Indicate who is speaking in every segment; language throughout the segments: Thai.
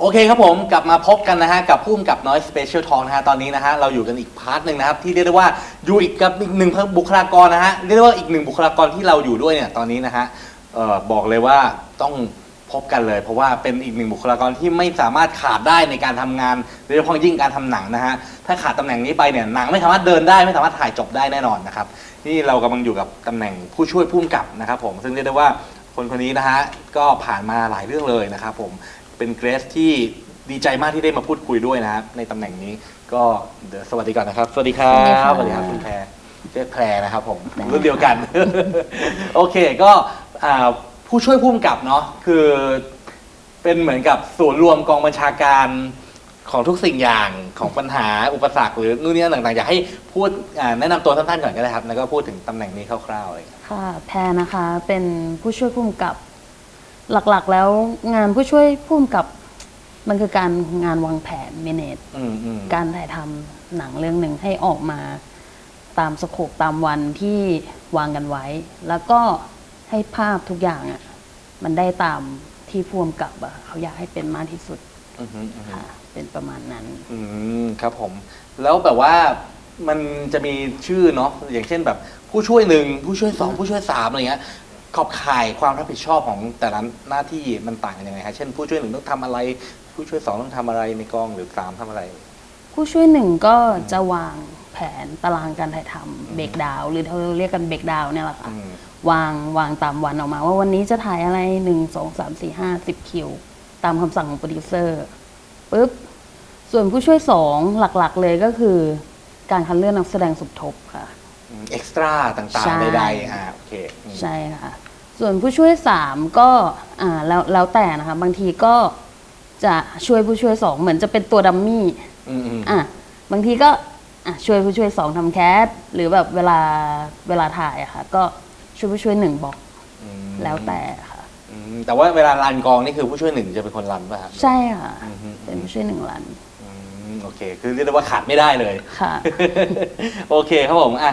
Speaker 1: โอเคครับผมกลับมาพบกันนะฮะกับพุ่มกับน้อยสเปเชียลทองนะฮะตอนนี้นะฮะเราอยู่กันอีกพาร์ทหนึ่งนะครับที่เรียกได้ว่าอยู่อีกกับอีกหนึ่งบุคลากรนะฮะเรียกได้ว่าอีกหนึ่งบุคลากรที่เราอยู่ด้วยเนี่ยตอนนี้นะฮะเอ่อบอกเลยว่าต้องพบกันเลย เพราะว่าเป็นอีกหนึ่งบุคลากรที่ไม่สามารถขาดได้ในการทำงานโดยเฉพาะยิ่งการทำหนังนะฮะถ้าขาดตำแหน่งนี้ไปเนี่ยหนังไม่สามารถเดินได้ไม่สามารถถ่ายจบได้แน่นอนนะครับนี่เรากำลังอยู่กับตำแหน่งผู้ช่วยพุ่มกับนะครับผมซึ่งเรียกได้ว่าคนคนนี้นะฮะก็ผ่านมาหลายเรื่องเลยนะครับผม เป็นเกรสที่ดีใจมากที่ได้มาพูดคุยด้วยนะครับในตำแหน่งนี้ก็เดี๋ยวสวัสดีก่อนนะครับ สวัสดีครั
Speaker 2: สวัสดี
Speaker 1: บ
Speaker 2: ค่ะ
Speaker 1: คุณแพรเจ๊แพรนะครับผมรุ่นเดียวกัน โอเคก็อ่าผู้ช่วยผู้กำกับเนาะคือเป็นเหมือนกับศูนย์รวมกองบัญชาการของทุกสิ่งอย่างของปัญหาอุปสรรคหรือนู่นนี่นั่นต่างๆ อยากให้พูดอ่าแนะนำตัวท่านๆก่อนก็ได้ครับ แล้วก็พูดถึงตำแหน่งนี้คร่าวๆอะไรอย่างเงี้ย
Speaker 2: ค่ะแพรนะคะเป็นผู้ช่วยผู้กำกับ หลักๆ แล้วงานผู้ช่วยผู้กำกับมันคือการงานวางแผน manage
Speaker 1: อืมอืม
Speaker 2: การถ่ายทำหนังเรื่องหนึ่งให้ออกมาตามสโคปตามวันที่วางกันไว้ แล้วก็ให้ภาพทุกอย่างอะ่ะมันได้ตามที่ผู้กำกับอะเขาอยากให้เป็นมากที่สุด
Speaker 1: อืมอืมอืม
Speaker 2: ค่ะเป็นประมาณนั้น
Speaker 1: อืมครับผม แล้วแบบว่ามันจะมีชื่อเนาะอย่างเช่นแบบผู้ช่วยหนึ่งผู้ช่วยสองผู้ช่วยสามอะไรเงี้ย ขอบข่ายความรับผิดชอบของแต่ละหน้าที่มันต่างกันยังไงครับเช่น ผู้ช่วยหนึ่งต้องทำอะไร ผู้ช่วยสองต้องทำอะไรในกองหรือสามทำอะไร
Speaker 2: ผู้ช่วยหนึ่งก็จะวางแผนตารางการถ่ายทำเบรกดาวน์หรือเราเรียกกันเบรกดาวน์เนี่ยแหละค่ะ
Speaker 1: อืม
Speaker 2: วางวางตามวันออกมา ว่าวันนี้จะถ่ายอะไรหนึ่งสองสามสี่ห้าสิบคิว ตามคำสั่งของโปรดิวเซอร์ปุ๊บ ส่วนผู้ช่วยสองหลักๆเลยก็คือ การคัดเลือกนักแสดงสมทบค่ะ
Speaker 1: เอ็กซ์ตร้าต่าง
Speaker 2: ใช่
Speaker 1: ๆใดๆอ่าโอเคอืม
Speaker 2: ใช่ค่ะ ส่วนผู้ช่วยสามก็อ่าแล้วแล้วแต่นะคะ บางทีก็จะช่วยผู้ช่วยสองเหมือนจะเป็นตัวดัมมี่
Speaker 1: อืมอืม
Speaker 2: อะบางทีก็อะช่วยผู้ช่วยสองทำแคสหรือแบบเวลาเวลาถ่ายอะค่ะ ก็ช่วยผู้ช่วยหนึ่งบอก
Speaker 1: อืม
Speaker 2: แล้วแต่ค่ะ
Speaker 1: อืมแต่ว่าเวลารันกองนี่คือผู้ช่วยหนึ่งจะเป็นคนรันป่ะครับ
Speaker 2: ใช่ค่ะ
Speaker 1: อืมฮึ
Speaker 2: เป็นผู้ช่วยหนึ่งรัน
Speaker 1: อืมโอเค คือเรียกได้ว่าขาดไม่ได้เลย
Speaker 2: ค่ะ
Speaker 1: โอเคครับผมอะ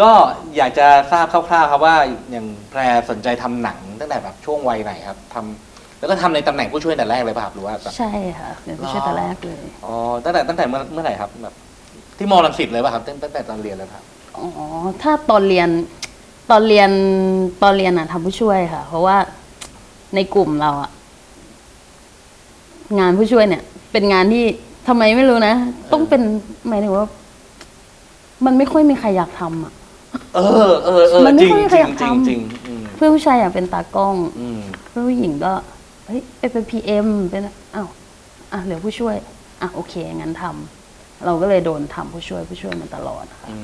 Speaker 1: ก็อยากจะทราบคร่าวๆครับว่าอย่างแพรสนใจทำหนังตั้งแต่แบบช่วงวัยไหนครับทำแล้วก็ทำในตำแหน่งผู้ช่วยแต่แรกเลยป่ะครับหรือว่าแบบ
Speaker 2: ใช่ค่ะเป็นผู้ช่วยแต่แรกเลย
Speaker 1: อ๋อตั้งแต่ตั้งแต่เมื่อเมื่อไหร่ครับแบบที่มอลังสิตเลยป่ะครับตั้งตั้งแต่ตอนเรียนเลยป่ะครับ
Speaker 2: อ๋อถ้าตอนเรียนตอนเรียนตอนเรียนอะทำผู้ช่วยค่ะ เพราะว่าในกลุ่มเราอะงานผู้ช่วยเนี่ย เป็นงานที่ทำไมไม่รู้นะ ต้องเป็นหมายถึงว่า มันไม่ค่อยมีใครอยากทำอะ
Speaker 1: เออเออเออ
Speaker 2: มันไม่
Speaker 1: จริง
Speaker 2: ค่อยมีใค
Speaker 1: จ
Speaker 2: ร
Speaker 1: ริ
Speaker 2: องยาก
Speaker 1: จริง
Speaker 2: ทำ
Speaker 1: จริงอืม
Speaker 2: เพื่อนผู้ชายอยากเป็นตากล้อง
Speaker 1: อืม
Speaker 2: เพื่อนผู้หญิงก็เฮ้ยไปเป็นพีเอ็มเป็นอ้าวอะเหลือผู้ช่วยอะโอเคงั้นทำเราก็เลยโดนทำผู้ช่วยผู้ช่วยมาตลอดค่ะ
Speaker 1: อื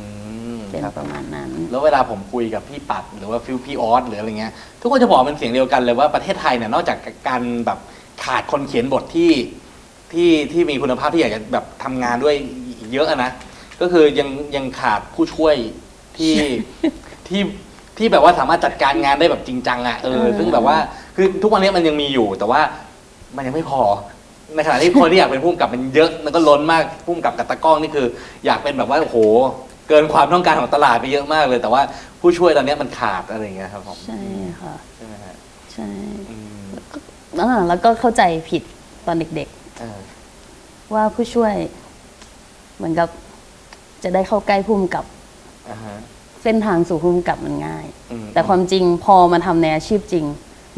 Speaker 1: ม
Speaker 2: เป็น
Speaker 1: ครับ
Speaker 2: ประมาณนั้น
Speaker 1: แล้วเวลาผมคุยกับพี่ปัดหรือว่าฟิลพี่ออสหรืออะไรเงี้ยทุกคนจะบอกเป็นเสียงเดียวกันเลยว่าประเทศไทยเนี่ยนอกจากการแบบขาดคนเขียนบทที่ที่ที่มีคุณภาพที่อยากจะแบบทำงานด้วยอีกเยอะอะนะ ก็คือยังยังขาดผู้ช่วย ที่ที่ที่แบบว่าสามารถจัดการงานได้แบบจริงจังอะเออ
Speaker 2: เออ
Speaker 1: ซึ่งแบบว่าคือทุกวันนี้มันยังมีอยู่ แต่ว่ามันยังไม่พอในขณะที่คนที่อยากเป็นผู้กำกับมันเยอะแล้วก็ล้นมากผู้กำกับกับตากล้องนี่คือ อยากเป็นแบบว่าโอ้โห เกินความต้องการของตลาดไปเยอะมากเลย แต่ว่าผู้ช่วยตอนนี้มันขาดอะไรอย่างเงี้ยครับผม
Speaker 2: ใช่ค่ะ
Speaker 1: ใช่ไหมฮะ
Speaker 2: ใช่
Speaker 1: อืม
Speaker 2: อ่าแล้วก็เข้าใจผิดตอนเด็ก
Speaker 1: เออ
Speaker 2: ๆ ว่าผู้ช่วย เหมือนกับ จะได้เข้าใกล้ภูมิกับ
Speaker 1: อ่าฮะ
Speaker 2: เส้นทางสู่ภูมิกับมันง่าย
Speaker 1: อืม
Speaker 2: แต่ความจริงพอมาทำในอาชีพจริง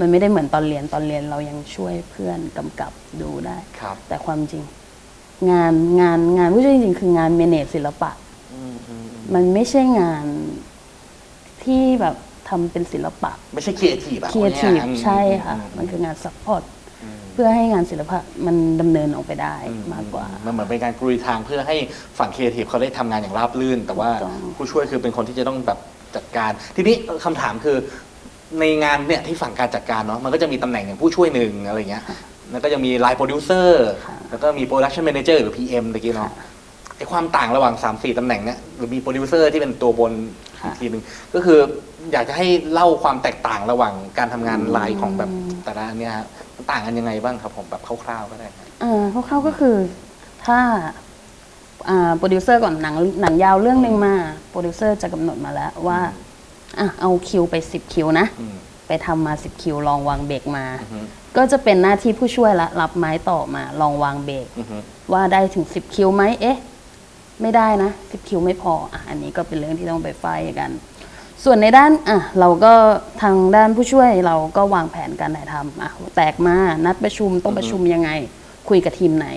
Speaker 2: มันไม่ได้เหมือนตอนเรียนตอนเรียนเรายังช่วยเพื่อนกำกับดูได้
Speaker 1: ครับ
Speaker 2: แต่ความจริง งานงานงานผู้ช่วยจริงๆคืองานเมเนจศิลปะ
Speaker 1: อืมอืมอืม
Speaker 2: มันไม่ใช่งานที่แบบทำเป็นศิลปะ
Speaker 1: ไม่ใช่ครีเอทีฟอะ
Speaker 2: ครีเอทีฟ
Speaker 1: อืม
Speaker 2: ใช่ค่ะ
Speaker 1: อื
Speaker 2: มันคืองานซัพพอร์ต
Speaker 1: อืม
Speaker 2: เพื่อให้งานศิลปะมันดำเนินออกไปได้
Speaker 1: อื
Speaker 2: มากกว่า
Speaker 1: มันเหมือนเป็นการกรุยทางเพื่อให้ฝั่งครีเอทีฟเขาได้ทำงานอย่างราบรื่น แต่ว่า
Speaker 2: ถูกต้อง
Speaker 1: ผู้ช่วยคือเป็นคนที่จะต้องแบบจัดการ ทีนี้คำถามคือในงานเนี่ยที่ฝั่งการจัดการเนาะมันก็จะมีตำแหน่งอย่างผู้ช่วยหนึ่งอะไรเงี้ยแล้วก็จะมีไลน์โปรดิวเซอร์
Speaker 2: ค่ะ
Speaker 1: แล้วก็มีโปรดักชัน a ม a นเจอร์หรือ PM ตะกี้เนาะไอความต่างระหว่าง 3 4ตำแหน่งเนี่ยหรือมีโปรดิวเซอร์ที่เป็นตัวบนอีกทีหนึ่งก็คืออยากจะให้เล่าความแตกต่างระหว่างการทำงานไลน์ของแบบแต่ละอันเนี่ยฮะมัน ต่างกันยังไงบ้างครับผมแบบคร่าวๆก็ได้ครับ
Speaker 2: อ่าคร่าวๆก็คือถ้าอ่าโปรดิวเซอร์ก่อนหนังหนังยาวเรื่องหนึ่งมาโปรดิวเซอร์จะกำหนดมาแล้วว่าอะเอาคิวไปสิบคิวนะ
Speaker 1: อืม
Speaker 2: ไปทำมาสิบคิวลองวางเบรกมา
Speaker 1: อือฮึ
Speaker 2: ก็จะเป็นหน้าที่ผู้ช่วยละรับไม้ต่อมาลองวางเบรก
Speaker 1: อือฮึ
Speaker 2: ว่าได้ถึงสิบคิวไหมเอ๊ะ ไม่ได้นะสิบคิวไม่พออะอันนี้ก็เป็นเรื่องที่ต้องไปไฟท์กัน ส่วนในด้านอะเราก็ทางด้านผู้ช่วยเราก็วางแผนการถ่ายทำอะแตกมานัดประชุมต้องประชุมยังไง คุยกับทีมไหน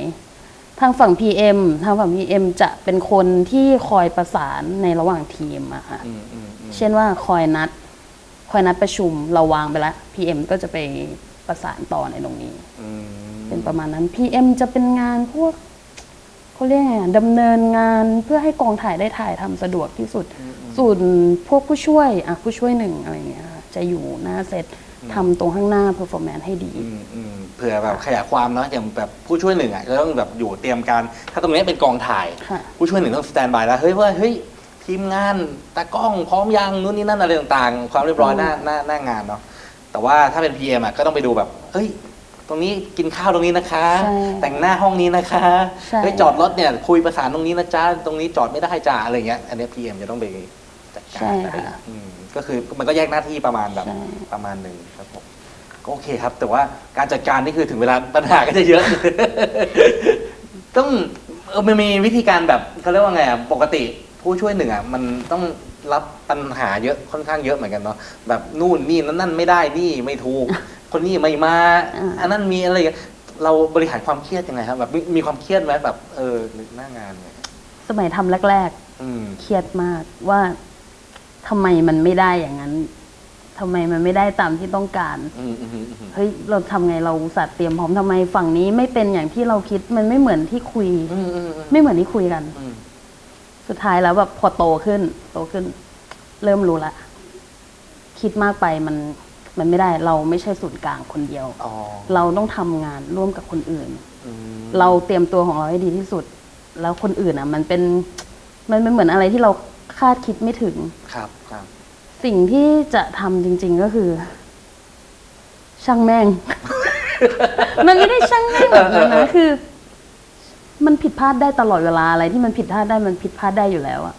Speaker 2: ทางฝั่ง PM ทางฝั่ง PM จะเป็นคนที่คอยประสานในระหว่างทีมอะค่ะ
Speaker 1: อืมอืมอืม
Speaker 2: เช่นว่าคอยนัด คอยนัดประชุมเราวางไปแล้ว PM ก็จะไปประสานต่อในตรงนี้
Speaker 1: อืม
Speaker 2: เป็นประมาณนั้น PM จะเป็นงานพวก เขาเรียกไงอะดำเนินงานเพื่อให้กองถ่ายได้ถ่ายทำสะดวกที่สุด ส่วนพวกผู้ช่วยอะผู้ช่วยหนึ่งอะไรอย่างเงี้ยค่ะจะอยู่หน้าเซตทำตรงข้างหน้า performance ให้ดี
Speaker 1: อืมอืมเผื่อแบบขยายความเนาะอย่างแบบผู้ช่วยหนึ่งอะก็ต้องแบบอยู่เตรียมการ ถ้าตรงนี้เป็นกองถ่าย
Speaker 2: ค่ะ
Speaker 1: ผู้ช่วยหนึ่งต้องสแตนบายแล้วเฮ้ยว่าเฮ้ยทีมงานตากล้องพร้อมยังนู่นนี่นั่นอะไรต่างๆ ความเรียบร้อยหน้าหน้าหน้างานเนาะแต่ว่าถ้าเป็น PM อะก็ต้องไปดูแบบเฮ้ย ตรงนี้กินข้าวตรงนี้นะคะ
Speaker 2: ใช่
Speaker 1: แต่งหน้าห้องนี้นะคะ
Speaker 2: ใช่
Speaker 1: เฮ้ยจอดรถเนี่ยคุยประสานตรงนี้นะจ๊ะตรงนี้จอดไม่ได้จ้าอะไรเงี้ยอันเนี้ย PM จะต้องไปจัดการ
Speaker 2: ใช่
Speaker 1: อะไร
Speaker 2: ค่ะ
Speaker 1: อืมก็คือมันก็แยกหน้าที่ประมาณแบบ
Speaker 2: ใช่
Speaker 1: ประมาณหนึ่งครับผมก็โอเคครับ แต่ว่าการจัดการนี่คือถึงเวลาปัญหาก็จะเยอะ ต้องเออมันมีวิธีการแบบเขาเรียกว่าไงอะปกติผู้ช่วยหนึ่งอะมันต้องรับปัญหาเยอะค่อนข้างเยอะเหมือนกันเนาะแบบนู่นนี่นั่นนั่นไม่ได้นี่ไม่ถูก คนนี้ไม่มา
Speaker 2: อ่า
Speaker 1: อันนั้นมีอะไรอย่างเงี้ยเราบริหารความเครียดยังไงครับแบบมีมีความเครียดไหมแบบ เออหน้างานเนี่ย
Speaker 2: สมัยทำแรก
Speaker 1: อืม
Speaker 2: ๆ เครียดมากว่าทำไมมันไม่ได้อย่างนั้นทำไมมันไม่ได้ตามที่ต้องการ
Speaker 1: อืมอืมอืมอืม
Speaker 2: เฮ้ยเราทำไงเราอุตสัตว์เตรียมพร้อมทำไมฝั่งนี้ไม่เป็นอย่างที่เราคิดมันไม่เหมือนที่คุย
Speaker 1: อืมอืม
Speaker 2: ไม่เหมือนที่คุยกัน
Speaker 1: อืม
Speaker 2: สุดท้ายแล้วแบบพอโตขึ้น โตขึ้น เริ่มรู้ละ คิดมากไปมัน มันไม่ได้เราไม่ใช่ศูนย์กลางคนเดียว
Speaker 1: อ๋อ
Speaker 2: เราต้องทำงานร่วมกับคนอื่น
Speaker 1: อืม
Speaker 2: เราเตรียมตัวของเราให้ดีที่สุด แล้วคนอื่นอะ มันเป็นมันเป็นเหมือนอะไรที่เราคาดคิดไม่ถึง
Speaker 1: ครับครับ
Speaker 2: สิ่งที่จะทำจริง ๆก็คือ ช่างแม่ง มันไม่ได้ช่างแม่งแบบนั้นนะคือ มันผิดพลาดได้ตลอดเวลาอะไรที่มันผิดพลาดได้มันผิดพลาดได้อยู่แล้วอะ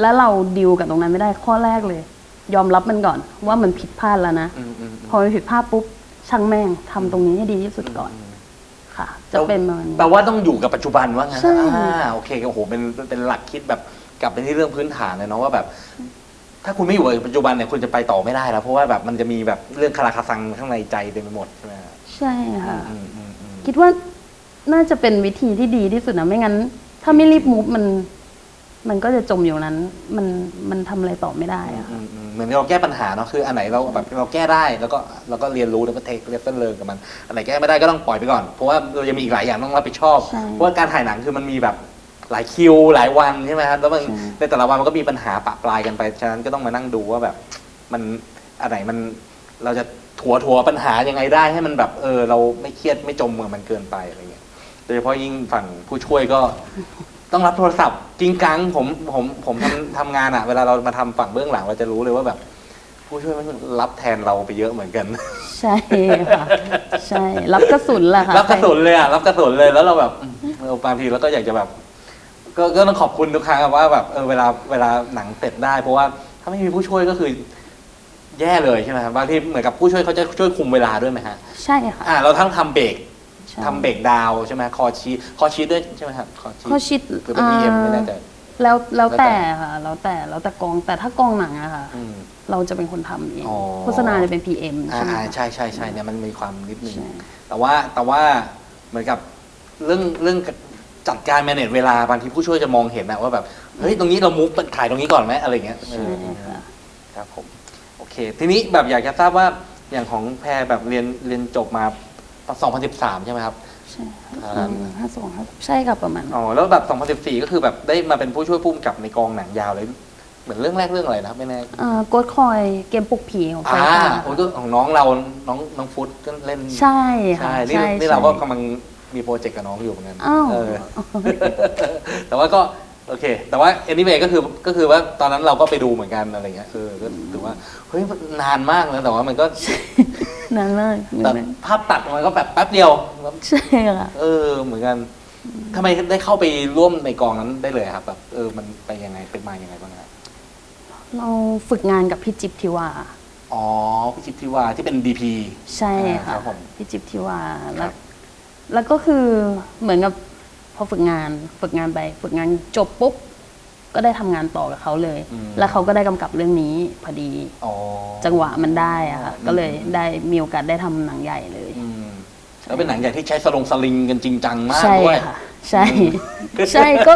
Speaker 2: แล้วเราดิวกับตรงนั้นไม่ได้ข้อแรกเลย ยอมรับมันก่อน ว่ามันผิดพลาดแล้วนะ
Speaker 1: อืมอืมอืม
Speaker 2: พอมันผิดพลาดปุ๊บช่างแม่งทำตรงนี้ให้ดีที่สุดก่อนค่ะ จะเป็นประมาณนี้
Speaker 1: แปลว่าต้องอยู่กับปัจจุบันว่างั้น
Speaker 2: ใช่
Speaker 1: อ่าโอเคโอ้โหเป็นเป็นหลักคิดแบบกลับไปที่เรื่องพื้นฐานเลยเนาะว่าแบบ ถ้าคุณไม่อยู่กับปัจจุบันเนี่ยคุณจะไปต่อไม่ได้แล้วเพราะว่าแบบมันจะมีแบบเรื่องคาราคาซังข้างในใจเต็มไปหมดใช่ไหมฮะ
Speaker 2: ใช่ค่ะ
Speaker 1: อืมอืมอืม
Speaker 2: คิดว่าน่าจะเป็นวิธีที่ดีที่สุดนะไม่งั้น ถ้าไม่รีบมูฟมัน มันก็จะจมอยู่นั้น มันมันทำอะไรต่อไม่ได้อะ
Speaker 1: อืมอืมเหมือนเราแก้ปัญหาเนาะคืออันไหนเราแบบเราแก้ได้แล้วก็เราก็เรียนรู้แล้วก็เทคเรฟเฟนเลิกับมันอันไหนแก้ไม่ได้ก็ต้องปล่อยไปก่อนเพราะว่าเรายังมีอีกหลายอย่างต้องรับผิดชอบ
Speaker 2: ใช่
Speaker 1: เพราะว่าการถ่ายหนังคือมันมีแบบหลายคิวหลายวันใช่ไหมครับแล้วมัน
Speaker 2: ใช่
Speaker 1: ในแต่ละวันมันก็มีปัญหาปะปลายกันไปฉะนั้นก็ต้องมานั่งดูว่าแบบมันอันไหนมันเราจะถัวถัวปัญหายังไงได้ให้มันแบบเออเราไม่เครียดไม่จมกับมันเกินไปอะไรเงี้ยโดยเฉพาะยิ่งฝั่งผู้ช่วยก็ ต้องรับโทรศัพท์จริงกังผมผมผมทำทำงานอะเวลาเรามาทำฝั่งเบื้องหลังเราจะรู้เลยว่าแบบ ผู้ช่วยมันรับแทนเราไปเยอะเหมือนกัน
Speaker 2: ใช่ค่ะ ใช่ รับกระสุนแหละค่ะ
Speaker 1: รับกระสุนเลยอะรับกระสุนเลยแล้วเราแบบอืมเราบางทีเราก็อยากจะแบบ ก็ก็ต้องขอบคุณทุกครั้งอะว่าแบบเออเวลาเวลาหนังเสร็จได้ เพราะว่าถ้าไม่มีผู้ช่วยก็คือแย่เลยใช่ไหมครับบางทีเหมือนกับผู้ช่วยเขาจะช่วยคุมเวลาด้วยไหมฮะ
Speaker 2: ใช่ค่ะ
Speaker 1: อ่าเราทั้งทำเบรก
Speaker 2: ใช่
Speaker 1: ทำเบรกดาวน์ใช่ไหมคอชีคอชีด้วยใช่ไหมครับคอชี
Speaker 2: ข้อชิด
Speaker 1: คือเป็นพีเอ็มไม่แน่ใจ
Speaker 2: แล้วแล้ว
Speaker 1: แล้วแต่
Speaker 2: แต่ค่ะ แล้วแต่แล้วแต่กองแต่ถ้ากองหนังอะค่ะ
Speaker 1: อืม
Speaker 2: เราจะเป็นคนทำเอง
Speaker 1: อ๋อ
Speaker 2: โฆษณาจะเป็น PM
Speaker 1: อ่า
Speaker 2: ใช่ไหม
Speaker 1: อ่า
Speaker 2: คะ
Speaker 1: ใช่ใช่ใช่เนี่ยมันมีความนิดนึง
Speaker 2: ใช่
Speaker 1: แต่ว่าแต่ว่าเหมือนกับเรื่องเรื่องจัดการ manage เวลาบางทีผู้ช่วยจะมองเห็นนะว่าแบบเฮ้ยตรงนี้เรามุกถ่ายตรงนี้ก่อนไหมอะไรเงี้ยเอ
Speaker 2: ใช่
Speaker 1: อ
Speaker 2: ค่ะ
Speaker 1: ครับผมโอเค ทีนี้แบบอยากจะทราบว่าอย่างของแพรแบบเรียนเรียนจบมา 2013 ใช่ไหมครับ
Speaker 2: ใช่ค่ะ
Speaker 1: อ่า
Speaker 2: ห้าสองห้าใช่ค่ะประมาณนั้น
Speaker 1: อ๋อแล้วแบบ 2014 ก็คือแบบได้มาเป็นผู้ช่วยผู้กำกับในกองหนังยาวเลย เหมือนเรื่องแรกเรื่องอะไรนะครับไม่แน่
Speaker 2: อ่าโกดคอยเกมปลุกผีของไฟ
Speaker 1: อ่า
Speaker 2: ฟ้า
Speaker 1: โอ้ยก็ของน้องเราน้องน้องฟุตก็เล่น
Speaker 2: ใช่ค่ะ
Speaker 1: ใช่นี่นี่เราก็กำลังมีโปรเจกต์กับน้องอยู่เหมือนกัน
Speaker 2: อ้าว
Speaker 1: เออ แต่ว่าก็ โอเค แต่ว่า anyway ก็คือก็คือว่าตอนนั้นเราก็ไปดูเหมือนกันอะไรเงี้ยเออก็ถือว่าเฮ้ยนานมากนะแต่ว่ามันก็
Speaker 2: นานมาก
Speaker 1: แต่ภาพตัดมันก็แบบแป๊บเดียว
Speaker 2: ใช่ค่ะ
Speaker 1: เออ เหมือนกันทำไมได้เข้าไปร่วมในกองนั้นได้เลยครับแบบเออมันไปยังไงเป็นมายังไงบ้างครับ
Speaker 2: เราฝึกงานกับพี่จิ๊บทิวา
Speaker 1: ออ๋อพี่จิ๊บที่ว่าที่เป็น DP
Speaker 2: ใช่
Speaker 1: อ่าค
Speaker 2: ค่ะ
Speaker 1: รับผม
Speaker 2: พี่จิ๊บที่ว่า
Speaker 1: ครั
Speaker 2: แล้ว
Speaker 1: บ
Speaker 2: แล้วก็คือเหมือนกับพ อฝึกงานฝึกงานไป ฝึกงานจบปุ๊บก็ได้ทำงานต่อกับเขาเลยแล้วเขาก็ได้กำกับเรื่องนี้พอดี
Speaker 1: อ๋อ
Speaker 2: จังหวะมันได้อะค่ะ
Speaker 1: อืม
Speaker 2: ก็เลยได้มีโอกาสได้ทำหนังใหญ่เลย
Speaker 1: อืมแล้วเป็นหนังใหญ่ที่ใช้สลงสลิงกันจริงจังมาก
Speaker 2: ใช่
Speaker 1: ด้วย
Speaker 2: ค่ะ ใช่ ใช่ก็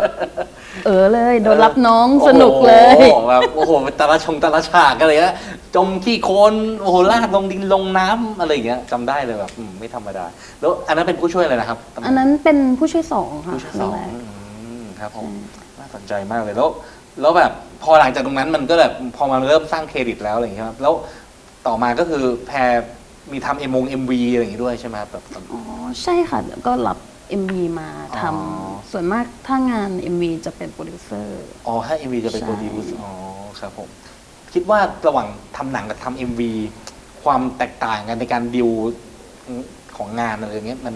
Speaker 2: เออเลยโดนรับน้องสนุกเลย
Speaker 1: โอ้โหแบบโอ้โหแต่ละชงแต่ละฉากอะไรเงี้ยจมขี้โคลนโอ้โหลากลงดินลงน้ำอะไรอย่างเงี้ยจำได้เลยแบบอืมไม่ธรรมดา แล้วอันนั้นเป็นผู้ช่วยอะไรนะครับตำแห
Speaker 2: อันนั้นเป็นผู้ช่วยสองค่ะ
Speaker 1: ผู้ช่วยสอง
Speaker 2: เรื่องแรก
Speaker 1: อืมครับผมน่าสนใจมากเลยแล้วแล้วแบบพอหลังจากตรงนั้นมันก็แบบพอมันเริ่มสร้างเครดิตแล้วอะไรอย่างเงี้ยครับแล้วต่อมาก็คือแพรมีทำเอ็มวงเอ็มวีอะไรอย่างงี้ด้วยใช่ไหมครับแบบ
Speaker 2: อ๋อใช่ค่ะแล้วก็รับ MV มาทำ
Speaker 1: อ๋อ
Speaker 2: ส่วนมากถ้างาน MV จะเป็นโปรดิวเซอร์
Speaker 1: อ๋อถ้าเอ็มวีจะเป็น
Speaker 2: ใช่
Speaker 1: โปรดิวซ์อ๋อครับผม คิดว่าระหว่างทำหนังกับทำเอ็มวีความแตกต่างกันในการดิวของงานอะไรอย่างเงี้ยมัน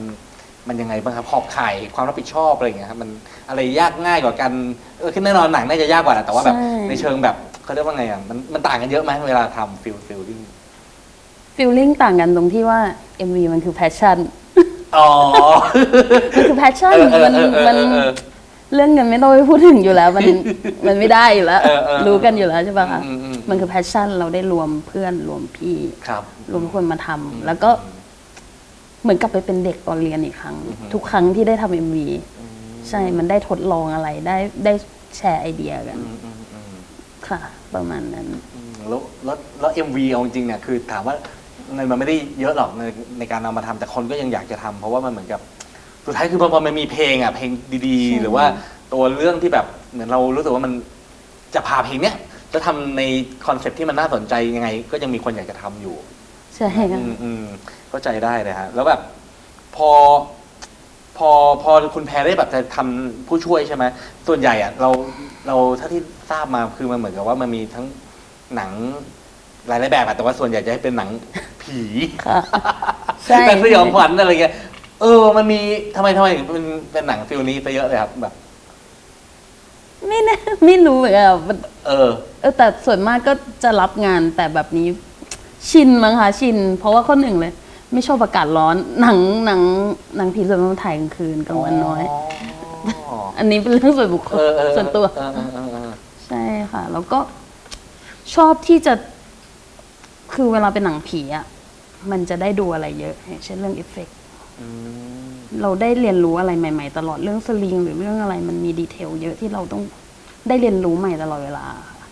Speaker 1: มันยังไงบ้างครับขอบข่ายความรับผิดชอบอะไรอย่างเงี้ยครับมันอะไรยากง่ายกว่ากันเออคือแน่นอนหนังน่าจะยากกว่าแหละแต่ว่าแบบ
Speaker 2: ใช่
Speaker 1: ในเชิงแบบเขาเรียกว่าไงอะมันมันต่างกันเยอะไหมเวลาทำฟิลฟิลลิ่ง
Speaker 2: ฟีลลิ่งต่างกันตรงที่ว่า MV มันคือแพชชั่น
Speaker 1: อ๋อ
Speaker 2: มันคือแพชชั่น
Speaker 1: เออเออ
Speaker 2: มัน
Speaker 1: เออเออ
Speaker 2: มัน
Speaker 1: เออ
Speaker 2: เรื่องเงินไม่ต้องไปพูดถึงอยู่แล้ว มันมันไม่ได้อยู่แล้ว
Speaker 1: เออเออ
Speaker 2: รู้กันอยู่แล้วใช่ปะคะ
Speaker 1: อืมอืมอืม
Speaker 2: มันคือแพชชั่นเราได้รวมเพื่อนรวมพี่
Speaker 1: ครับ
Speaker 2: รวมคนมาทำแล้วก็เหมือนกลับไปเป็นเด็กตอนเรียนอีกครั้ง ทุกครั้งที่ได้ทำเอ็มวีใช่มันได้ทดลองอะไรได้ได้แชร์ไอเดียกัน
Speaker 1: อืมอืมอืม
Speaker 2: ค่ะ ประมาณนั้น
Speaker 1: อืมแล้วแล้วแล้วเอ็มวีเอาจริงๆเนี่ยคือถามว่า เงินมันไม่ได้เยอะหรอกในในการเอามาทำแต่คนก็ยังอยากจะทำเพราะว่ามันเหมือนกับ สุดท้ายคือพอพอมันมีเพลงอะเพลงดี
Speaker 2: ใช่
Speaker 1: ๆหรือว่าตัวเรื่องที่แบบเหมือนเรารู้สึกว่ามันจะพาเพลงเนี้ยจะทำในคอนเซ็ปต์ที่มันน่าสนใจยังไง ก็ยังมีคนอยากจะทำอยู่
Speaker 2: ใช่ค่ะ
Speaker 1: อืมอืมเข้าใจได้เลยฮะแล้วแบบพอพอพอคุณแพรได้แบบจะทำผู้ช่วยใช่ไหมส่วนใหญ่อะเราเราถ้าที่ทราบมาคือมันเหมือนกับว่ามันมีทั้งหนัง หลายๆแบบอะแต่ว่าส่วนใหญ่จะให้เป็นหนังผี
Speaker 2: ค่ะใช่
Speaker 1: หนังสยองขวัญอะไรเงี้ยเออ มันมีทำไมทำไมถึงเป็นเป็นหนังฟิลนี้ไปเยอะเลยครับแบบ
Speaker 2: ไม่แน่ไม่รู้เหมือนกันอะมัน
Speaker 1: เออ
Speaker 2: เออแต่ส่วนมากก็จะรับงานแต่แบบนี้ ชินมั้งคะชิน เพราะว่าข้อหนึ่งเลย ไม่ชอบอากาศร้อนหนังหนังหนังผีส่วนมากมันถ่ายกลางคืนกลางวันน้อย
Speaker 1: อ๋อ
Speaker 2: อันนี้เป็นเรื่องส่วนบุคคล
Speaker 1: เออเออ
Speaker 2: ส่วนตัว
Speaker 1: เออเออเออเออ
Speaker 2: ใช่ค่ะ แล้วก็ชอบที่จะ คือเวลาเป็นหนังผีอะมันจะได้ดูอะไรเยอะอย่างเช่นเรื่องเอฟเฟกต์
Speaker 1: อืม
Speaker 2: เราได้เรียนรู้อะไรใหม่ ๆ ตลอดเรื่องสลิงหรือเรื่องอะไรมันมีดีเทลเยอะที่เราต้องได้เรียนรู้ใหม่ตลอดเวลาค่ะ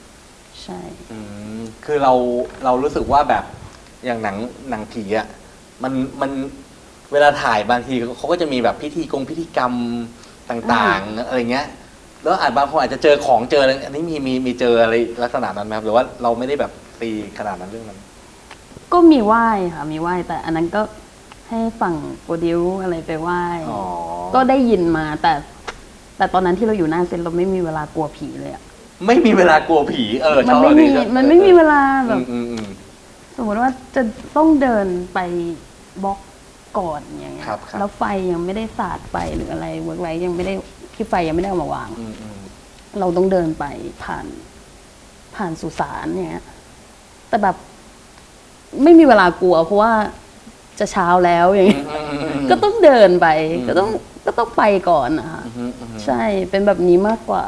Speaker 2: ใช่
Speaker 1: อืมคือเราเรารู้สึกว่าแบบอย่างหนังหนังผีอะมันมันเวลาถ่ายบางทีเขาก็จะมีแบบพิธีกงพิธีกรรมต่าง ๆ อะไรเงี้ย แล้วอาจบางคนอาจจะเจอของเจออะไรอันนี้มีมีมีเจออะไรลักษณะนั้นไหมครับหรือว่าเราไม่ได้แบบตีขนาดนั้นเรื่องนั้น
Speaker 2: ก็มีไหว้ค่ะมีไหว้แต่อันนั้นก็ให้ฝั่งโปรดิวอะไรไปไหว้
Speaker 1: อ๋อ
Speaker 2: ก็ได้ยินมาแต่ แต่ตอนนั้นที่เราอยู่หน้าเซ็นเราไม่มีเวลากลัวผีเลยอะ
Speaker 1: ไม่มีเวลากลัวผีเออช
Speaker 2: มัน
Speaker 1: อบ
Speaker 2: ไม่
Speaker 1: อั
Speaker 2: มี
Speaker 1: ชอบ
Speaker 2: มันไม่มีเวลาแบ
Speaker 1: อื
Speaker 2: บ
Speaker 1: มอืมอืม
Speaker 2: สมมติว่าจะต้องเดินไปบล็อกก่อนอย่างเงี้ย
Speaker 1: ครับครับ
Speaker 2: แล้วไฟยังไม่ได้สาดไฟหรืออะไรเวิร์กไลท์ยังไม่ได้ที่ไฟยังไม่ได้เอามาวาง
Speaker 1: อืมอืม
Speaker 2: เราต้องเดินไปผ่านผ่านสุสานอย่างเงี้ยแต่แบบ ไม่มีเวลากลัว เพราะว่าจะเช้าแล้วอย่างเงี้ย
Speaker 1: อืมอืมอืม
Speaker 2: ก็ต้องเดินไป
Speaker 1: อืม
Speaker 2: ก็ต้องก็ต้องไปก่อนนะคะ
Speaker 1: อืมอืม
Speaker 2: ใช่เป็นแบบนี้มากกว่า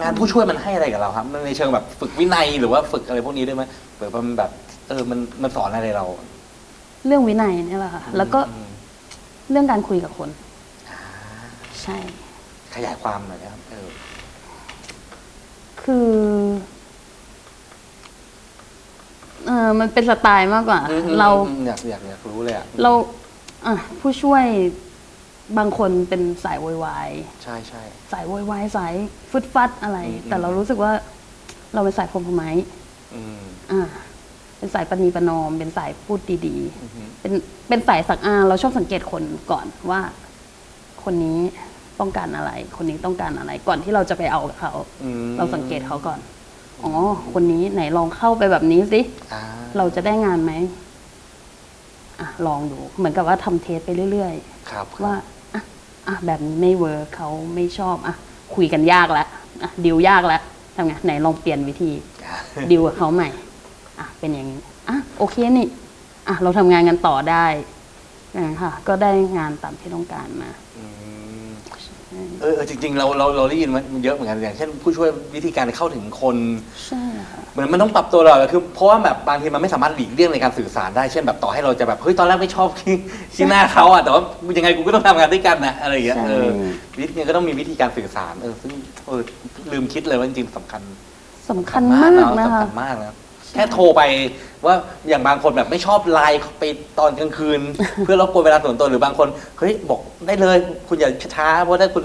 Speaker 1: งานผู้ช่วยมันให้อะไรกับเราครับมันในเชิงแบบฝึกวินัยหรือว่าฝึกอะไรพวกนี้ด้วยไหมหรือว่ามันแบบ เออมันมันสอนอะไรเรา
Speaker 2: เรื่องวินัยเนี่ยแหละค่ะแล้วก็
Speaker 1: อืม
Speaker 2: เรื่องการคุยกับคนใช่
Speaker 1: ขยายความหน่อยนะครับเออ
Speaker 2: คือ เออมันเป็นสไตล์มากกว่า
Speaker 1: อืมอืม
Speaker 2: เรา
Speaker 1: อืมอยากอยากอยากรู้เลยอะ
Speaker 2: เราอะผู้ช่วยบางคนเป็นสายโวยวาย
Speaker 1: ใช่ใช่
Speaker 2: สายโวยวายสายฟึดฟัดอะไร
Speaker 1: อืม
Speaker 2: แต่เรารู้สึกว่าเราเป็นสายคอมพไม
Speaker 1: อืม
Speaker 2: อ่า เป็นสายปณีประนอม เป็นสายพูดดี
Speaker 1: อือฮึ
Speaker 2: ๆเป็นเป็นสายสักอาเราชอบสังเกตคนก่อนว่า คนนี้ต้องการอะไร คนนี้ต้องการอะไร ก่อนที่เราจะไปเอากับเขา
Speaker 1: อืม
Speaker 2: เราสังเกตเขาก่อน อ๋อ คนนี้ไหนลองเข้าไปแบบนี้สิ
Speaker 1: อ่า
Speaker 2: เราจะได้งานไหมอะลองดู เหมือนกับว่าทำเทสไปเรื่อย
Speaker 1: ครับ
Speaker 2: ๆ ว่าอะอะแบบนี้ไม่เวิร์กเขาไม่ชอบอะคุยกันยากแล้วอะดิวยากแล้วทำไงไหนลองเปลี่ยนวิธีดิวกับเขาใหม่ อะ เป็นอย่างนี้ อะ โอเคนี่ อะ เราทำงานกันต่อได้อย่างนั้นค่ะ ก็ได้งานตามที่ต้องการมา
Speaker 1: อืม เออเออจริงๆเราเราเราได้ยินมันเยอะเหมือนกันอย่างเช่นผู้ช่วยวิธีการเข้าถึงคน
Speaker 2: ใช่ค่ะ
Speaker 1: เหมือนมันต้องปรับตัวเราคือเพราะว่าแบบบางทีมันไม่สามารถหลีกเลี่ยงในการสื่อสารได้เช่นแบบต่อให้เราจะแบบเฮ้ยตอนแรกไม่ชอบที่ที่หน้าเขาอะแต่ว่ายังไงกูก็ต้องทำงานด้วยกันนะอะไรอย่างเงี้ย
Speaker 2: ใช่
Speaker 1: เออวิธีก็ต้องมีวิธีการสื่อสารเออซึ่งเออลืมคิดเลยว่าจริงๆสำคัญ
Speaker 2: สำคัญมาก
Speaker 1: เอ
Speaker 2: นะ
Speaker 1: สำ
Speaker 2: คะ
Speaker 1: คัญมากนะแค่โทรไปว่าอย่างบางคนแบบไม่ชอบไลน์ไปตอนกลางคืน เพื่อรบกวนเวลาส่วนตัวหรือบางคนเฮ้ยบอกได้เลยคุณอย่าช้าเพราะถ้าคุณ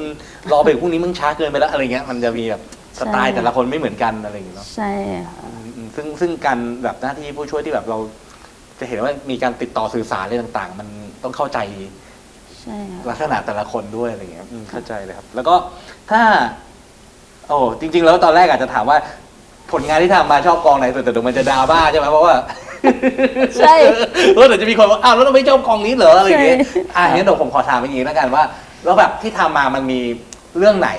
Speaker 1: รอไปถึงพรุ่งนี้มึงช้าเกินไปแล้วอะไรเงี้ยมันจะมีแบบสไตล์แต่ละคนไม่เหมือนกันอะไรอย่างเงี้ยเนาะ
Speaker 2: ใช่ค่ะ
Speaker 1: อืมอืมซึ่งซึ่งการแบบหน้าที่ผู้ช่วยที่แบบเรา จะเห็นว่ามีการติดต่อสื่อสารอะไรต่าง ๆ มันต้องเข้าใจ
Speaker 2: ใช่ค่ะ
Speaker 1: ลักษณะแต่ละคนด้วยอะไรเงี้ยอืมเข้าใจเลยครับ แล้วก็ถ้า โอ้จริง ๆ แล้วตอนแรกอาจจะถามว่า ผลงานที่ทำมาชอบกองไหนสุดแต่เดี๋ยวมันจะดราม่าใช่ไหมเพราะว่า
Speaker 2: ใช่
Speaker 1: เออเดี๋ยวจะมีคนว่าอ้าวแล้วเราไม่ชอบกองนี้เหรออะไรอย่างเงี้ย
Speaker 2: ใช่
Speaker 1: อะงั้นเดี๋ยวผมขอถามอย่างนี้แล้วกันว่าแล้วแบบที่ทำมามันมีเรื่องไหน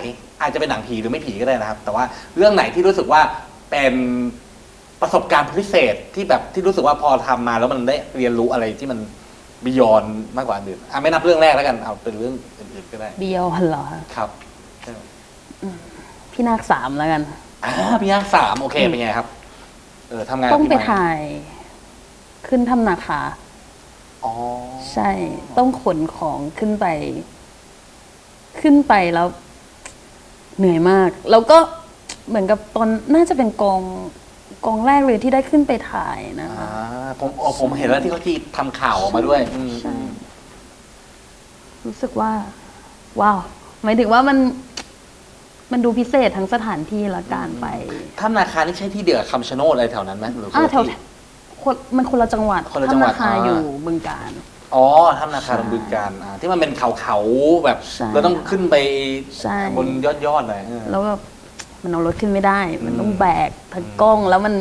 Speaker 1: อาจจะเป็นหนังผีหรือไม่ผีก็ได้นะครับ แต่ว่าเรื่องไหนที่รู้สึกว่าเป็นประสบการณ์พิเศษที่แบบที่รู้สึกว่าพอทำมาแล้วมันได้เรียนรู้อะไรที่มันบิยอนมากกว่าอันอื่นอะไม่นับเรื่องแรกแล้วกันเอาเป็นเรื่องอื่นๆก็ได้
Speaker 2: เบียวเหรอคะ
Speaker 1: ครับ
Speaker 2: พี่นาคสามแล้วกัน
Speaker 1: อ่าพี่ย่างสามโอเคเป็นไงครับ เออทำงาน
Speaker 2: ต้องไป
Speaker 1: กับพี่ม้
Speaker 2: ถ่ายขึ้นถ้ำนาคา
Speaker 1: อ๋อ
Speaker 2: ใช่ ต้องขนของขึ้นไป ขึ้นไปแล้ว เหนื่อยมาก แล้วก็เหมือนกับตอนน่าจะเป็นกองกองแรกเลยที่ได้ขึ้นไปถ่ายนะ
Speaker 1: อ่า
Speaker 2: คะ
Speaker 1: ผมอ๋อผมเห็นแล้วที่เขาที่ทำข่าวออกมาด้วยอืม
Speaker 2: ใช่ รู้สึกว่า ว้าว หมายถึงว่ามัน มันดูพิเศษทั้งสถานที่และการไป
Speaker 1: ถ้ำนาคานี่ใช่ที่เดียวกับคำชะโนดอะไรแถวนั้นไหมหรือคน
Speaker 2: อ่า
Speaker 1: ละ
Speaker 2: แถว
Speaker 1: ที่
Speaker 2: คนมันคนละจังหวัด
Speaker 1: คนละจังหวัด
Speaker 2: ถ้ำนาคา
Speaker 1: อ่า
Speaker 2: อยู่บึงการ
Speaker 1: อ๋อถ้ำนาคาลำบึงการอ่าที่มันเป็นเขาเขาๆแบบ
Speaker 2: ใช่
Speaker 1: เราต้องขึ้นไป
Speaker 2: ใช่
Speaker 1: บนยอดยอดๆหน่อยเออ
Speaker 2: แล้วแบบมันเอารถขึ้นไม่ได้ มันต้อง
Speaker 1: อืม
Speaker 2: แบกทั้งกล้องแล้วมัน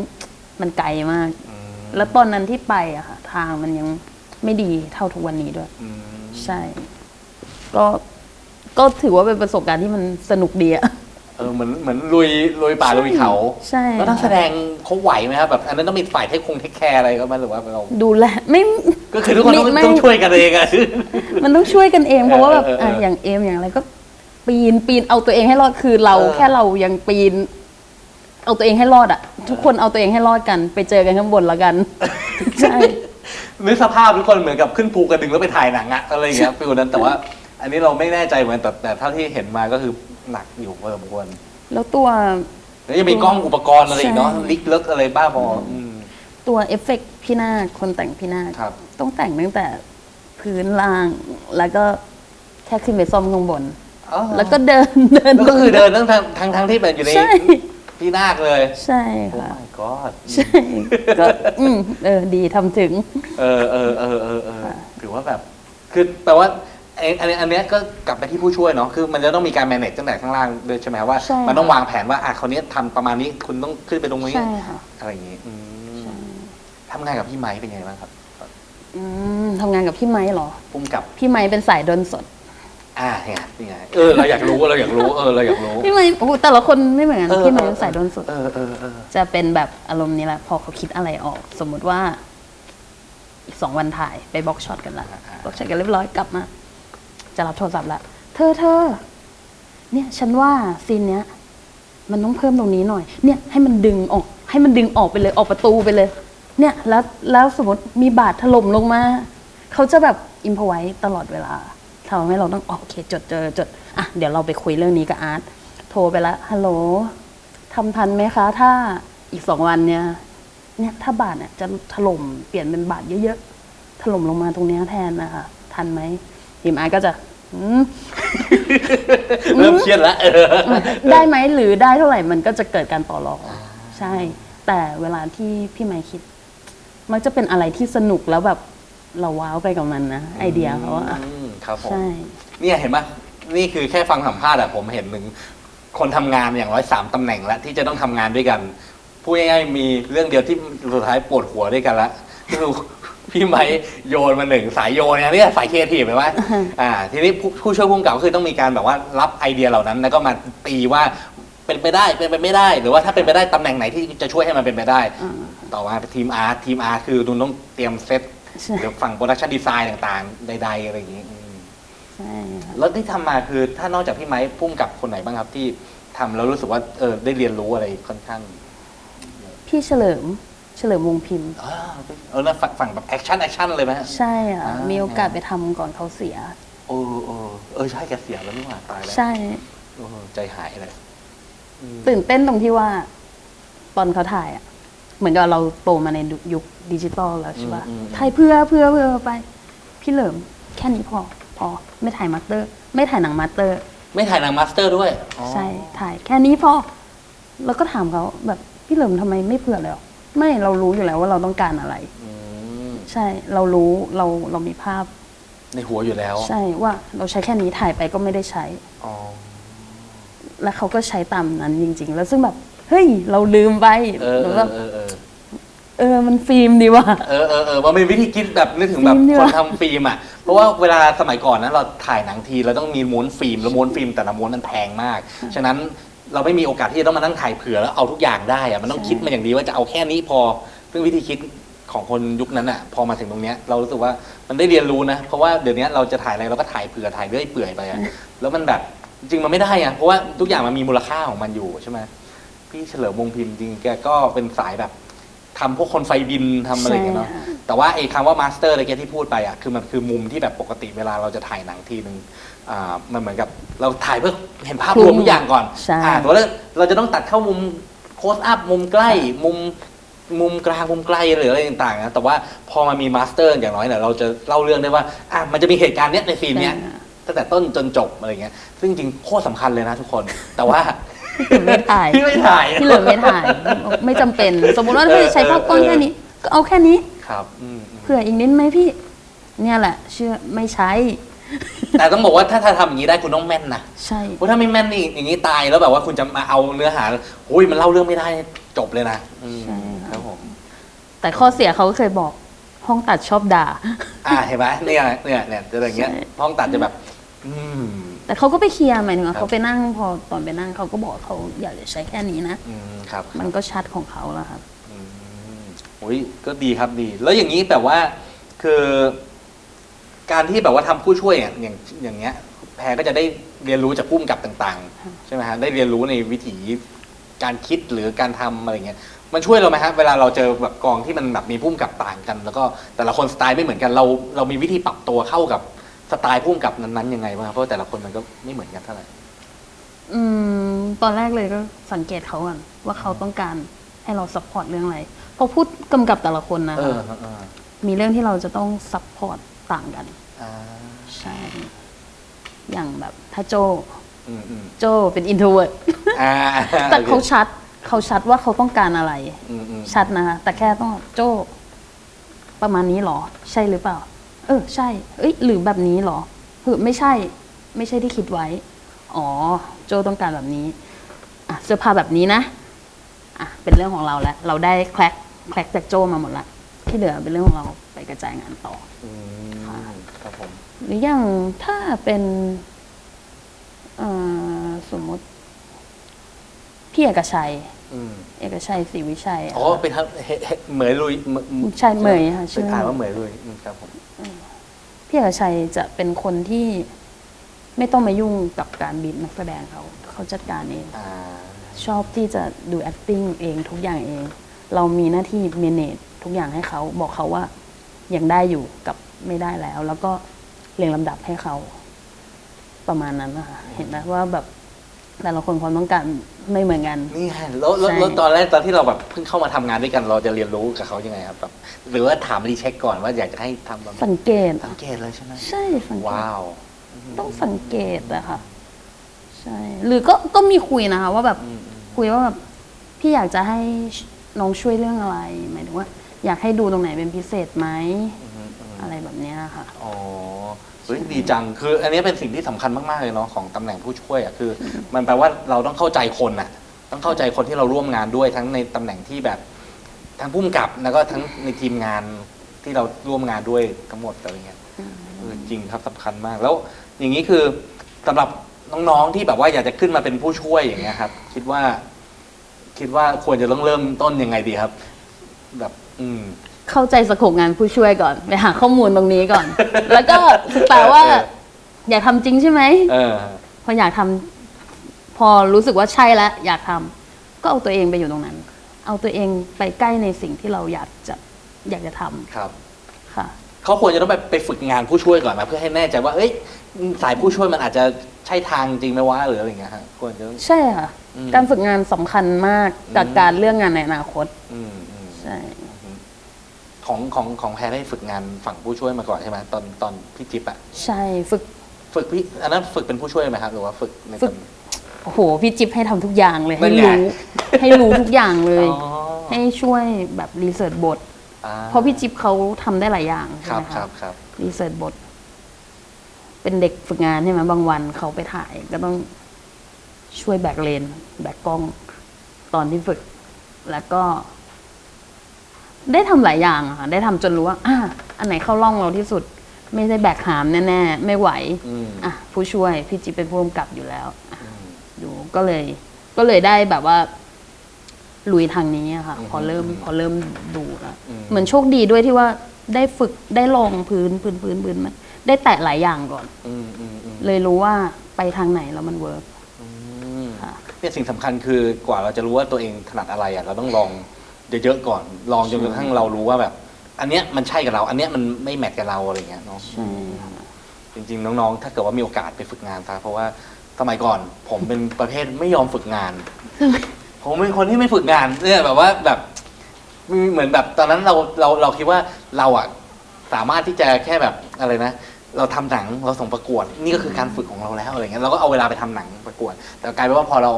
Speaker 2: มันไกลมาก
Speaker 1: อืม
Speaker 2: แล้วตอนนั้นที่ไปอะค่ะ ทางมันยังไม่ดีเท่าทุกวันนี้ด้วย
Speaker 1: อืม
Speaker 2: ใช่ ก็ก็ถือว่าเป็นประสบการณ์ที่มันสนุกดีอะ
Speaker 1: เออเหมือนเหมือนลุยลุยป่าลุยเขา
Speaker 2: ใช่
Speaker 1: แล้วนักแสดงเขาไหวไหมครับแบบอันนั้นต้องมีฝ่ายเทคคงเทคแคร์อะไรก็ไหมหรือว่าเรา
Speaker 2: ดูแลไม่
Speaker 1: ก็คือทุกคนต้อง
Speaker 2: ไม่
Speaker 1: ต้องช่วยกันเองอะ
Speaker 2: มันต้องช่วยกันเองเพราะว่าแบบ
Speaker 1: เออเออเออ
Speaker 2: อะอย่างเอมอย่างอะไรก็ปีนปีนเอาตัวเองให้รอดคือเรา
Speaker 1: เออ
Speaker 2: แค่เรายังปีน เอาตัวเองให้รอดอะทุกคนเอาตัวเองให้รอดกัน ไปเจอกันข้างบนแล้วกัน ใช่
Speaker 1: นึกสภาพทุกคนเหมือนกับขึ้นภูกระดึงแล้วไปถ่ายหนังอะอะไรอย่างเงี้ยฟิลนั้นแต่ว่า อันนี้เราไม่แน่ใจเหมือนกันแต่แต่เท่าที่เห็นมาก็คือ หนักอยู่พอสมควร
Speaker 2: แล้วตัว
Speaker 1: แล้วยังมีกล้องอุปกรณ์อะไรอีกเนาะ
Speaker 2: ใช่
Speaker 1: ลิกเลิกอะไรบ้าบออืม
Speaker 2: ตัวเอฟเฟกต์พี่นาคคนแต่งพี่นาค
Speaker 1: ครับ
Speaker 2: ต้องแต่งตั้งแต่พื้นล่างแล้วก็แค่ขึ้นไปซ่อมข้างบน
Speaker 1: อ๋อ
Speaker 2: แล้วก็เดินเดิน
Speaker 1: แล้วก็คือเดินทั้งทั้งทั้งทั้งที่แบบอยู่ใน
Speaker 2: ใช่
Speaker 1: พี่นาคเลย
Speaker 2: ใช่
Speaker 1: โอ้
Speaker 2: ค่ะ
Speaker 1: my god
Speaker 2: ใช่ก็อืมเออดีทำถึง
Speaker 1: เออเออเออเออเออ
Speaker 2: ค่ะ
Speaker 1: ถือว่าแบบ คือแปลว่า ไอ้อันนี้อันเนี้ยก็กลับไปที่ผู้ช่วยเนาะคือมันจะต้องมีการ manage ตั้งแต่ข้างล่างด้วยใช่ไหมครับว่า
Speaker 2: ใช่
Speaker 1: มันต้อง
Speaker 2: ค่ะ
Speaker 1: วางแผนว่าอะคนนี้ทำประมาณนี้คุณต้องขึ้นไปตรงนี้
Speaker 2: ใช่ค่ะ
Speaker 1: อะไรอย่างงี้อืมทำงานกับพี่ไม้เป็นไงบ้างครับ
Speaker 2: อืมทำงานกับพี่ไม้เหรอ
Speaker 1: พุ่มกับ
Speaker 2: พี่ไม้เป็นสายดนสด
Speaker 1: อ่าเนี่ยนี่ไงเออเราอยากรู้เราอยากรู้เออเราอยากรู้
Speaker 2: พี่ไม้โอ้โหแต่ละคนไม่เหมือนกัน
Speaker 1: เออ
Speaker 2: พี่ไม้เป็นสายดนสด
Speaker 1: เออเออเออ
Speaker 2: จะเป็นแบบอารมณ์นี้แหละ พอเขาคิดอะไรออก สมมุติว่า อีกสองวันถ่ายไปบล็อกช็อตกันละบล็อกช็อตกันเรียบร้อยกลับมา จะรับโทรศัพท์ละเธอเธอเนี่ยฉันว่าซีนเนี้ย มันต้องเพิ่มตรงนี้หน่อย เนี่ยให้มันดึงออก ให้มันดึงออกไปเลยออกประตูไปเลย เนี่ยแล้วแล้วสมมติมีบาดถล่มลงมาเขาจะแบบอิมพอไว้ตลอดเวลาทำให้เราต้องออโอเคจดเจอจดอะเดี๋ยวเราไปคุยเรื่องนี้กับอาร์ตโทรไปละฮัลโหลทำทันไหมคะ ถ้าอีกสองวันเนี่ยเนี่ยถ้าบาดเนี่ยจะถล่มเปลี่ยนเป็นบาดเยอะๆถล่มลงมาตรงนี้แทนนะคะทันไหม ทีมอาร์ตก็จะอืม
Speaker 1: เริ่มเครียดแล้วเออ
Speaker 2: ได้ไหมหรือได้เท่าไหร่มันก็จะเกิดการต่อรองใช่ แต่เวลาที่พี่ไม้คิด มักจะเป็นอะไรที่สนุกแล้วแบบเราว้าวไปกับมันนะไอเดียเขาอะ
Speaker 1: อืมครับผม
Speaker 2: ใช่
Speaker 1: เนี่ยเห็นไหมนี่คือแค่ฟังสัมภาษณ์อะผมเห็นหนึ่งคนทำงานอย่างร้อยสามตำแหน่งแล้วที่จะต้องทำงานด้วยกันพูดง่ายๆมีเรื่องเดียวที่สุดท้ายปวดหัวด้วยกันละก็คือ พี่ไม้โยนมาหนึ่งสายโยนเนี่ยเนี่ยสายเคทีฟเห็นไหมอ่าทีนี้ผู้ผู้ช่วยผู้กำกับก็คือต้องมีการแบบว่ารับไอเดียเหล่านั้น แล้วก็มาตีว่าไปเป็นไปได้เป็นไปไม่ได้ หรือว่าถ้าเป็นไปได้ตำแหน่งไหนที่จะช่วยให้มันเป็นไปได้
Speaker 2: อ่า
Speaker 1: ต่อมาทีมอาร์ทีมอาร์คือนุนต้องเตรียมเซต
Speaker 2: ใช่
Speaker 1: หรือฝั่งโปรดักชันดีไซน์ต่างๆใดๆอะไรอย่างนี้อืม
Speaker 2: ใช่ค่ะ
Speaker 1: แล้วที่ทำมาคือถ้านอกจากพี่ไม้พุ่มกับคนไหนบ้างครับที่ทำแล้วรู้สึกว่าเออได้เรียนรู้อะไรค่อนข้าง
Speaker 2: พี่เฉลิม เฉลิมวงศ์พิมพ์
Speaker 1: อ่าเออนะฝั่งฝั่งแบบแอคชั่นแอคชั่นเลยไหมฮะ
Speaker 2: ใช่ค่ะ
Speaker 1: อ่ามี
Speaker 2: มีโอกาสไปทำก่อนเขาเสีย
Speaker 1: โอ้เออเออใช่แกเสียแล้วนี่หว่าตายแล้ว
Speaker 2: ใช่
Speaker 1: โอ้ใจหายเลยอืม
Speaker 2: ตื่นเต้นตรงที่ว่า ตอนเขาถ่ายอะเหมือนกับเราโตมาในยุคดิจิตอลแล้วใช่ปะถ่ายเพื่อเพื่อเพื่อไป พี่เหลิมแค่นี้พอพอไม่ถ่ายมาสเตอร์ ไม่ถ่ายหนังมาสเตอร์
Speaker 1: ไม่ถ่ายหนังมาสเตอร์ด้วยอ๋อ
Speaker 2: ใช่ถ่ายแค่นี้พอ แล้วก็ถามเขาแบบพี่เหลิมทำไมไม่เผื่อเลยหรอ ไม่เรารู้อยู่แล้วว่าเราต้องการอะไร
Speaker 1: อืม
Speaker 2: ใช่เรารู้เราเรามีภาพ
Speaker 1: ในหัวอยู่แล้ว
Speaker 2: ใช่ว่าเราใช้แค่นี้ถ่ายไปก็ไม่ได้ใช้
Speaker 1: อ๋อ
Speaker 2: แล้วเขาก็ใช้ตามนั้นจริง ๆ แล้วซึ่งแบบเฮ้ยเราลืมไป
Speaker 1: เออ
Speaker 2: หรื
Speaker 1: เอ
Speaker 2: อแบ
Speaker 1: อบเออเออ
Speaker 2: เออมันฟิล์มดีว่ะ
Speaker 1: เออเออเออมันเป็นวิธีคิดแบบนึกถึงแบบ
Speaker 2: ฟิล์มดี
Speaker 1: คน
Speaker 2: ว่ะ
Speaker 1: ทำฟิล์มอะเพราะว่าเวลาสมัยก่อนนะเราถ่ายหนังทีเราต้องมีม้วนฟิล์มแล้วม้วนฟิล์มแต่ละม้วนมันแพงมาก ฉะนั้น เราไม่มีโอกาสที่จะต้องมานั่งถ่ายเผื่อแล้วเอาทุกอย่างได้อะมันต้องคิดมาอย่างดีว่าจะเอาแค่นี้พอซึ่งวิธีคิดของคนยุคนั้นอะพอมาถึงตรงเนี้ยเรารู้สึกว่ามันได้เรียนรู้นะ เพราะว่าเดี๋ยวนี้เราจะถ่ายอะไรเราก็ถ่ายเผื่อถ่ายเรื่อยเปื่อยไปอะแล้วมันแบบจริงๆมันไม่ได้อะเพราะว่าทุกอย่างมันมีมูลค่าของมันอยู่ใช่ไหมพี่เฉลิมวงศ์พิมพ์จริงๆแกก็เป็นสายแบบทำพวกคนไฟบินทำอะไรอย่างเงี้ยเนาะ
Speaker 2: ใช่ค่ะ
Speaker 1: แต่ว่าไอ้คำว่ามาสเตอร์อะไรแกที่พูดไปอะ คือมันคือมุมที่แบบปกติเวลาเราจะถ่ายหนังทีนึง อ่ามันเหมือนกับเราถ่ายเพื่อเห็นภาพรวมทุกอย่างก่อน
Speaker 2: ใช่
Speaker 1: อ่าแต่ว่าเราจะต้องตัดเข้ามุมโคสอัพมุมใกล้มุมมุมกลางมุมไกลหรืออะไรต่างๆนะแต่ว่าพอมามีมาสเตอร์อย่างน้อยเนี่ยเราจะเล่าเรื่องได้ว่าอะมันจะมีเหตุการณ์เนี้ยในฟิล์มเนี้ย
Speaker 2: ใช่
Speaker 1: ตั้งแต่ต้นจนจบอะไรเงี้ยซึ่งจริงๆโคตรสำคัญเลยนะทุกคน แต่ว่า
Speaker 2: ไม่ถ่าย
Speaker 1: พี่ไม่ถ่าย
Speaker 2: พี่เหลิมไม่ถ่าย ไม่จำเป็น สมมติว่าพี่ใช้ภาพกล้องแค่นี้ ก็เอาแค่นี้
Speaker 1: ครับอืมอืม
Speaker 2: เผื่ออีกนิดไหมพี่ เนี่ยแหละ เชื่อไม่ใช้
Speaker 1: แต่ต้องบอกว่าถ้าถ้าทำอย่างนี้ได้คุณต้องแม่นนะ
Speaker 2: ใช่
Speaker 1: เพราะถ้าไม่แม่นนี่อย่างนี้ตายแล้วแบบว่าคุณจะมาเอาเนื้อหาโอ้ยมันเล่าเรื่องไม่ได้จบเลยนะอืม
Speaker 2: ใช่
Speaker 1: ค
Speaker 2: ค่ะ
Speaker 1: รับผม
Speaker 2: แต่ข้อเสียเขาก็เคยบอกห้องตัดชอบด่า
Speaker 1: อ่าเห็นไหมเนี่ยเนี่ยเนี่ยจะอย่างเงี้ย
Speaker 2: ใช่
Speaker 1: ห้องตัดจะแบบ อืม
Speaker 2: แต่เขาก็ไปเคลียร์หมายถึงว่า
Speaker 1: ครับ
Speaker 2: เขาไปนั่งพอตอนไปนั่งเขาก็บอกเขาอยากจะใช้แค่นี้นะ
Speaker 1: อืมครับ
Speaker 2: มันก็ชัดของเขาแล้วครับ
Speaker 1: อืมโอ้ยก็ดีครับดี แล้วอย่างนี้แบบว่า คือ การที่แบบว่าทำผู้ช่วยอย่างอย่างอย่างเงี้ยแพรก็จะได้เรียนรู้จากผู้กำกับต่างๆ ใช่ไหมฮะได้เรียนรู้ในวิถีการคิดหรือการทำอะไรเงี้ยมันช่วยเราไหมฮะเวลาเราเจอแบบกองที่มันแบบมีพุ่มกับต่างกัน แล้วก็แต่ละคนสไตล์ไม่เหมือนกันเราเรามีวิธีปรับตัวเข้ากับสไตล์พุ่มกับนั้นๆยังไงบ้างครับเพราะว่าแต่ละคนมันก็ไม่เหมือนกันเท่าไหร่
Speaker 2: อืมตอนแรกเลยก็สังเกตเขาก่อนว่าเขาต้องการให้เราซัพพอร์ตเรื่องอะไรเพราะพูดกำกับแต่ละคนนะ
Speaker 1: เอ
Speaker 2: คะ
Speaker 1: อเออ
Speaker 2: มีเรื่องที่เราจะต้องซัพพอร์ต ต่างกัน
Speaker 1: อ่า
Speaker 2: ใช่ อย่างแบบถ้าโจ
Speaker 1: อืมอืม
Speaker 2: โจเป็นอินโทรเวิร์ด
Speaker 1: อ่า
Speaker 2: แต่เขาชัดเขาชัดว่าเขาต้องการอะไร
Speaker 1: อืมอืม
Speaker 2: ชัดนะคะ แต่แค่ต้องโจประมาณนี้เหรอ ใช่หรือเปล่า เออ ใช่ เอ้ย หรือแบบนี้เหรอคือไม่ใช่ ไม่ใช่ที่คิดไว้ อ๋อ โจต้องการแบบนี้ อะเสื้อผ้าแบบนี้นะ อะ เป็นเรื่องของเราแล้ว เราได้แคลกแคลกจากโจมาหมดละ ที่เหลือเป็นเรื่องของเราไปกระจายงานต่อ
Speaker 1: อืมครับผม
Speaker 2: หรืออย่างถ้าเป็นเอ่อสมมติพี่เอกชัย
Speaker 1: อืม
Speaker 2: เอกชัยศรีวิชัยอะ
Speaker 1: อ๋อเป็นครับเฮเฮเหมยลุยเหมย
Speaker 2: ใช่เหมยค่ะชื่
Speaker 1: เป็น
Speaker 2: อ
Speaker 1: อ่านว่าเหมยลุยอืมครับผม
Speaker 2: พี่เอกชัยจะเป็นคนที่ไม่ต้องมายุ่งกับการบีบนักแสดงเขาเขาจัดการเอง
Speaker 1: อ่า
Speaker 2: ชอบที่จะดู acting เองทุกอย่างเอง เรามีหน้าที่ manage ทุกอย่างให้เขาบอกเขาว่ายังได้อยู่กับไม่ได้แล้ว แล้วก็เรียงลำดับให้เขาประมาณนั้นนะคะเห็นไหมว่าแบบแต่ละคนความต้องการไม่เหมือนกัน
Speaker 1: นี่ไงแล้วแล้ว
Speaker 2: ใช่
Speaker 1: แล้วตอนแรกตอนที่เราแบบเพิ่งเข้ามาทำงานด้วยกัน เราจะเรียนรู้กับเขายังไงครับแบบหรือว่าถามรีเช็คก่อนว่าอยากจะให้ทำแบบ
Speaker 2: สังเกต
Speaker 1: สังเกตเลยใช่ไหม
Speaker 2: ใช่สังเกต
Speaker 1: ว้าว
Speaker 2: ต้องสังเกตอะค่ะใช่หรือก็ก็มีคุยนะคะว่าแบบ
Speaker 1: อืมอืม
Speaker 2: คุยว่าแบบพี่อยากจะให้น้องช่วยเรื่องอะไรหมายถึงว่า อยากให้ดูตรงไหนเป็นพิเศษไหม
Speaker 1: อืมอืม
Speaker 2: อะไรแบบเนี้ยค่ะ
Speaker 1: อ๋อเฮ้ยดีจังคืออันนี้เป็นสิ่งที่สำคัญมากๆเลยเนาะของตำแหน่งผู้ช่วยอะคือ มันแปลว่าเราต้องเข้าใจคนอะ ต้องเข้าใจคนที่เราร่วมงานด้วยทั้งในตำแหน่งที่แบบทั้งผู้กำกับแล้วก็ทั้งในทีมงานที่เราร่วมงานด้วยทั้งหมดอะไรเงี้ยเออจริงครับสำคัญมากแล้ว อย่างนี้คือสำหรับน้องๆที่แบบว่าอยากจะขึ้นมาเป็นผู้ช่วยอย่างเงี้ยครับ คิดว่า คิดว่าควรจะต้องเริ่มต้นยังไงดีครับ แบบ อืม
Speaker 2: เข้าใจสโคปงานผู้ช่วยก่อนไปหาข้อมูลตรงนี้ก่อน แล้วก็ศึกษาว่า
Speaker 1: เออ
Speaker 2: อยากทำจริงใช่ไหม
Speaker 1: เออ
Speaker 2: พออยากทำพอรู้สึกว่าใช่แล้วอยากทำก็เอาตัวเองไปอยู่ตรงนั้น เอาตัวเองไปใกล้ในสิ่งที่เราอยากจะอยากจะทำ
Speaker 1: ครับ
Speaker 2: ค่ะ
Speaker 1: เขาควรจะต้องไปไปฝึกงานผู้ช่วยก่อนนะเพื่อให้แน่ใจว่า เอ้ย สายผู้ช่วยมันอาจจะใช่ทางจริงไหมวะหรืออะไรอย่างเงี้ยฮะ ควรจะต้อง
Speaker 2: ใช่ค่ะ
Speaker 1: อืม
Speaker 2: การฝึกงานสำคัญมากกับ
Speaker 1: อืม
Speaker 2: การเลือกงานในอนาคต
Speaker 1: อืมอืม
Speaker 2: ใช่
Speaker 1: ของของของแพรได้ฝึกงานฝั่งผู้ช่วยมาก่อนใช่ไหมตอนตอนพี่จิ๊บอะ
Speaker 2: ใช่ฝึก
Speaker 1: ฝึกพี่อันนั้นฝึกเป็นผู้ช่วยไหมครับหรือว่าฝึกใน
Speaker 2: ฝึกโอ้โหพี่จิ๊บให้ทำทุกอย่างเลย
Speaker 1: นั่
Speaker 2: ให้
Speaker 1: นไง
Speaker 2: รู้ ให้รู้ทุกอย่างเลย
Speaker 1: อ๋อ
Speaker 2: ให้ช่วยแบบรีเสิร์ชบท
Speaker 1: อ่า
Speaker 2: เพราะพี่จิ๊บเขาทำได้หลายอย่าง
Speaker 1: ค
Speaker 2: ใช่
Speaker 1: รับ
Speaker 2: ไหม
Speaker 1: ครั
Speaker 2: คะ
Speaker 1: บครับ
Speaker 2: รีเสิร์ชบท เป็นเด็กฝึกงานใช่ไหมบางวันเขาไปถ่ายก็ต้องช่วยแบกเลน แบกกล้องตอนที่ฝึก แล้วก็ ได้ทำหลายอย่างอะค่ะได้ทำจนรู้ว่าอะอันไหนเข้าร่องเราที่สุด ไม่ได้แบกหามแน่ๆไม่ไหว
Speaker 1: อืม
Speaker 2: อะผู้ช่วยพี่จิ๊บเป็นผู้กำกับอยู่แล้วอะ
Speaker 1: อืม
Speaker 2: ดูก็เลย ก็เลยได้แบบว่า ลุยทางนี้อะค่ะ
Speaker 1: อืม
Speaker 2: พอเริ่ม พอเริ่มดูแล้ว
Speaker 1: อืม
Speaker 2: เหมือนโชคดีด้วยที่ว่าได้ฝึกได้ลองพื้นพื้นพื้นพื้นมันได้แตะหลายอย่างก่อน
Speaker 1: อืมอืมอืม
Speaker 2: เลยรู้ว่าไปทางไหนแล้วมันเวิร์ก
Speaker 1: อืม
Speaker 2: ค่ะ
Speaker 1: เนี่ยสิ่งสำคัญคือกว่าเราจะรู้ว่าตัวเองถนัดอะไรอะเราต้องลอง เยอะๆก่อน ลองจนกระทั่งเรารู้ว่าแบบ อันเนี้ยมันใช่กับเรา อันเนี้ยมันไม่แมทกับเราอะไรเงี้ยเนาะ
Speaker 2: ใช่ค่ะ
Speaker 1: จริงๆ น้องๆ ถ้าเกิดว่ามีโอกาสไปฝึกงานซะเพราะว่าสมัยก่อนผมเป็นประเภทไม่ยอมฝึกงาน ผมเป็นคนที่ไม่ฝึกงานเนี่ยแบบว่าแบบเหมือนแบบตอนนั้นเราเราเราคิดว่าเราอะสามารถที่จะแค่แบบอะไรนะเราทำหนังเราส่งประกวด นี่ก็คือการฝึกของเราแล้วอะไรเงี้ยเราก็เอาเวลาไปทำหนังประกวด แต่กลายเป็นว่าพอเรา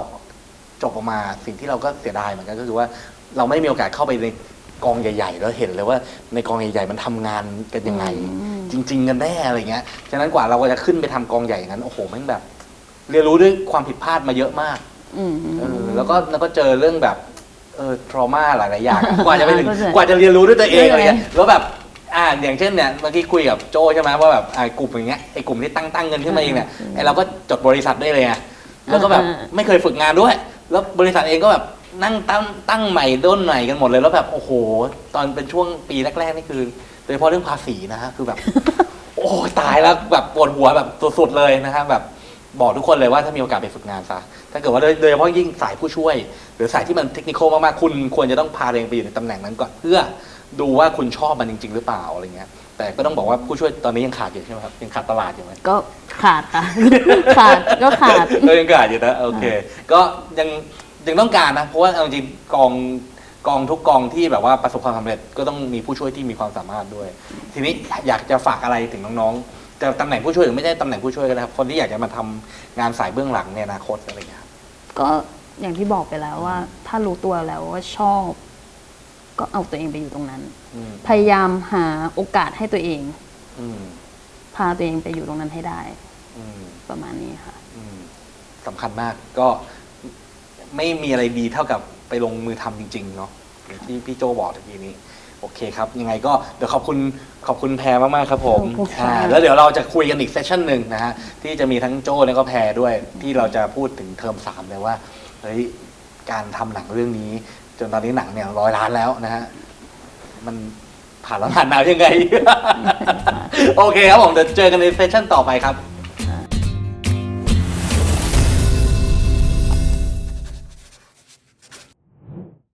Speaker 1: จบออกมาสิ่งที่เราก็เสียดายเหมือนกันก็คือว่า เราไม่มีโอกาสเข้าไปในกองใหญ่ๆ แล้วเห็นเลยว่าในกองใหญ่ๆ มันทำงานกันยังไง
Speaker 2: อืม
Speaker 1: จริง ๆ กันแน่อะไรเงี้ย ฉะนั้นกว่าเราจะขึ้นไปทำกองใหญ่อย่างนั้นโอ้โหแม่งแบบ เรียนรู้ด้วยความผิดพลาดมาเยอะมาก
Speaker 2: อืม
Speaker 1: เออแล้วก็แล้วก็เจอเรื่องแบบเออทรมาหลายๆอย่างกว่าจะไปถึง
Speaker 2: เข้าใจ
Speaker 1: กว่าจะเรียนรู้ด้วยตัวเอง
Speaker 2: เข้าใจ
Speaker 1: อะไรเงี้ยแล้วแบบอ่าอย่างเช่นเนี่ยเมื่อกี้คุยกับโจใช่ไหมว่าแบบอ่ากลุ่มอย่างเงี้ยไอ้กลุ่มที่ตั้งตั้งเงินขึ้นมาเองเนี่ยไอ้เราก็จดบริษัทได้เลยไงแล้วก็แบบ
Speaker 2: อ่า
Speaker 1: ไม่เคยฝึกงานด้วย แล้วบริษัทเองก็แบบ นั่งตั้งตั้งใหม่ด้นใหม่กันหมดเลยแล้วแบบโอ้โห ตอนเป็นช่วงปีแรกๆนี่คือโดยเฉพาะเรื่องภาษีนะฮะคือแบบ โอ้ยตายแล้วแบบปวดหัวแบบสุดๆเลยนะฮะแบบบอกทุกคนเลยว่าถ้ามีโอกาสไปฝึกงานซะถ้าเกิดว่าโดยโดยเฉพาะยิ่งสายผู้ช่วย หรือสายที่มันเทคนิคมากๆคุณควรจะต้องพาตัวเองไปอยู่ในตำแหน่งนั้นก่อนเพื่อดูว่าคุณชอบมันจริง ๆ หรือเปล่าอะไรเงี้ย แต่ก็ต้องบอกว่าผู้ช่วยตอนนี้ยังขาดอยู่ใช่ไหมครับยังขาดตลาดอยู่ไหม
Speaker 2: ก็ขาดค่ะ ขาดก็ขาด
Speaker 1: ก็ยังขาดอยู่นะโอเค ก็ยัง ยังต้องการนะ เพราะว่าเอาจริงๆกองกองทุกกองที่แบบว่าประสบความสำเร็จก็ต้องมีผู้ช่วยที่มีความสามารถด้วย ทีนี้อยากจะฝากอะไรถึงน้องๆจะตำแหน่งผู้ช่วยหรือไม่ใช่ตำแหน่งผู้ช่วยก็ได้ครับ คนที่อยากจะมาทำงานสายเบื้องหลังในอนาคตอะไรอย่างเงี้ยครับ
Speaker 2: ก็อย่างที่บอกไปแล้วว่า ถ้ารู้ตัวแล้วว่าชอบ ก็เอาตัวเองไปอยู่ตรงนั้น
Speaker 1: อืม
Speaker 2: พยายามหาโอกาสให้ตัวเอง
Speaker 1: อืม
Speaker 2: พาตัวเองไปอยู่ตรงนั้นให้ได้
Speaker 1: อืม
Speaker 2: ประมาณนี้ค่ะ
Speaker 1: อืมสำคัญมากก็ ไม่มีอะไรดีเท่ากับไปลงมือทำจริงๆเนาะอย่างที่พี่โจบอกตะกี้นี้ โอเคครับ ยังไงก็เดี๋ยวขอบคุณขอบคุณแพรมากๆครับผม
Speaker 2: ขอบคุณค่ะ
Speaker 1: อ่าแล้วเดี๋ยวเราจะคุยกันอีกเซสชั่นหนึ่งนะฮะที่จะมีทั้งโจแล้วก็แพรด้วยที่เราจะพูดถึงเทอมสามเลยว่าเฮ้ยการทำหนังเรื่องนี้ จนตอนนี้หนังเนี่ยร้อยล้านแล้วนะฮะมันผ่านแล้วผ่านมายังไง โอเคครับผมเดี๋ยวเจอกันในเซสชั่นต่อไปครับ